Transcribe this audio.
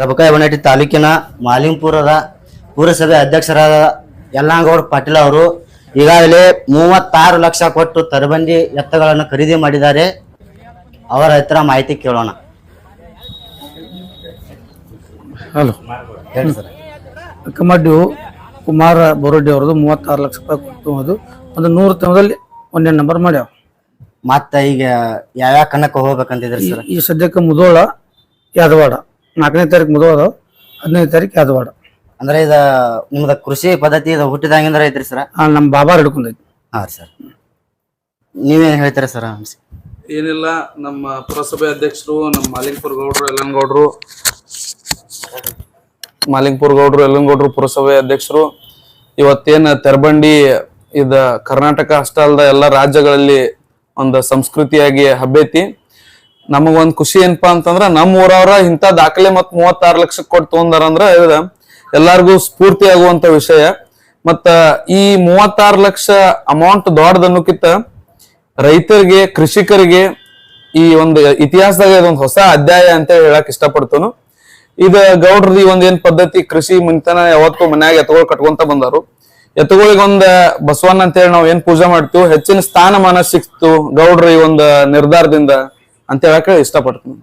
ರಬಕಾಯಿ ಬನಟಿ ತಾಲೂಕಿನ ಮಾಲಿಂಪುರದ ಪುರಸಭೆ ಅಧ್ಯಕ್ಷರಾದ ಯಲ್ಲಾಂಗೌಡ ಪಾಟೀಲ್ ಅವರು ಈಗಾಗಲೇ ಮೂವತ್ತಾರು ಲಕ್ಷ ಕೊಟ್ಟು ತರಬಂದಿ ಎತ್ತಗಳನ್ನು ಖರೀದಿ ಮಾಡಿದ್ದಾರೆ. ಅವರ ಹತ್ರ ಮಾಹಿತಿ ಕೇಳೋಣ. ಹಲೋ. ಹೇಳಿ ಸರ್. ಕಮಡ್ಡಿ ಕುಮಾರ ಬೋರಡ್ಡಿ ಅವ್ರದ್ದು ಮೂವತ್ತಾರು ಲಕ್ಷ ರೂಪಾಯಿ ಕೊಟ್ಟು ಅದು ಒಂದು ನೂರು ತಿಂಗಳಲ್ಲಿ ಒಂದೇ ನಂಬರ್ ಮಾಡ್ಯಾವ. ಮತ್ತೆ ಈಗ ಯಾವ್ಯಾವ ಕಣಕ್ಕೆ ಹೋಗ್ಬೇಕಂತಿದ್ರಿ ಸರ್? ಈ ಸದ್ಯಕ್ಕೆ ಮುದೋಳ ಯಾದವಾಡ. ನಾಲ್ಕನೇ ತಾರೀಕು ಮುದೋಳ ಹದಿನೈದು ತಾರೀಕು ಯಾದವಾಡ. ಅಂದ್ರೆ ಇದ ನಿಮ್ದ ಕೃಷಿ ಪದ್ಧತಿ ಇದು ಹುಟ್ಟಿದಾಗಿಂದ್ರ ಐತ್ರಿ ಸರ್? ಆ, ನಮ್ಮ ಬಾಬಾರ್ ಹಿಡ್ಕೊಂಡೈತಿ. ಹಾ ಸರ್. ನೀವೇನ್ ಹೇಳ್ತೀರಾ ಸರ್ ಏನಿಲ್ಲ ನಮ್ಮ ಪುರಸಭೆ ಅಧ್ಯಕ್ಷರು ನಮ್ಮ ಮಾಲಿಂಗಪುರ ಗೌಡ್ರು ಯಲ್ಲನಗೌಡ್ರು ಮಾಲಿಂಗಪುರ ಗೌಡ್ರು ಯಲ್ಲನಗೌಡ್ರು ಪುರಸಭೆ ಅಧ್ಯಕ್ಷರು ಇವತ್ತೇನು ತೆರಬಂಡಿ ಇದ ಕರ್ನಾಟಕ ಅಷ್ಟ ಅಲ್ದ ಎಲ್ಲ ರಾಜ್ಯಗಳಲ್ಲಿ ಒಂದು ಸಂಸ್ಕೃತಿಯಾಗಿ ಹಬ್ಬೈತಿ. ನಮಗೊಂದ್ ಖುಷಿ ಏನಪ್ಪಾ ಅಂತಂದ್ರ ನಮ್ಮ ಊರವ್ರ ಇಂಥ ದಾಖಲೆ ಮತ್ ಮೂವತ್ತಾರು ಲಕ್ಷಕ್ಕೆ ಕೊಟ್ಟು ತಗೊಂಡಾರ ಅಂದ್ರ ಇದ ಎಲ್ಲಾರ್ಗೂ ಸ್ಫೂರ್ತಿ ಆಗುವಂತ ವಿಷಯ. ಮತ್ತ ಈ ಮೂವತ್ತಾರು ಲಕ್ಷ ಅಮೌಂಟ್ ದೊಡ್ಡದನ್ನೋಕ್ಕಿಂತ ರೈತರಿಗೆ, ಕೃಷಿಕರಿಗೆ ಈ ಒಂದು ಇತಿಹಾಸದಾಗ ಇದೊಂದು ಹೊಸ ಅಧ್ಯಾಯ ಅಂತ ಹೇಳಕ್ ಇಷ್ಟಪಡ್ತೇನು. ಇದು ಗೌಡ್ರದ ಈ ಒಂದ್ ಏನ್ ಪದ್ಧತಿ, ಕೃಷಿ ಮುಂತನ ಯಾವತ್ತೂ ಮನ್ಯಾಗ ಎತ್ತುಗಳು ಕಟ್ಕೊಂತ ಬಂದಾರು. ಎತ್ತುಗಳಿಗೆ ಒಂದ್ ಬಸವಣ್ಣ ಅಂತ ಹೇಳಿ ನಾವ್ ಏನ್ ಪೂಜೆ ಮಾಡ್ತೀವಿ, ಹೆಚ್ಚಿನ ಸ್ಥಾನಮಾನ ಸಿಕ್ತು ಗೌಡ್ರ ಈ ಒಂದ್ ನಿರ್ಧಾರದಿಂದ. ಅಂತ ಹೇಳಕ್ ಇಷ್ಟಪಡ್ತೀನಿ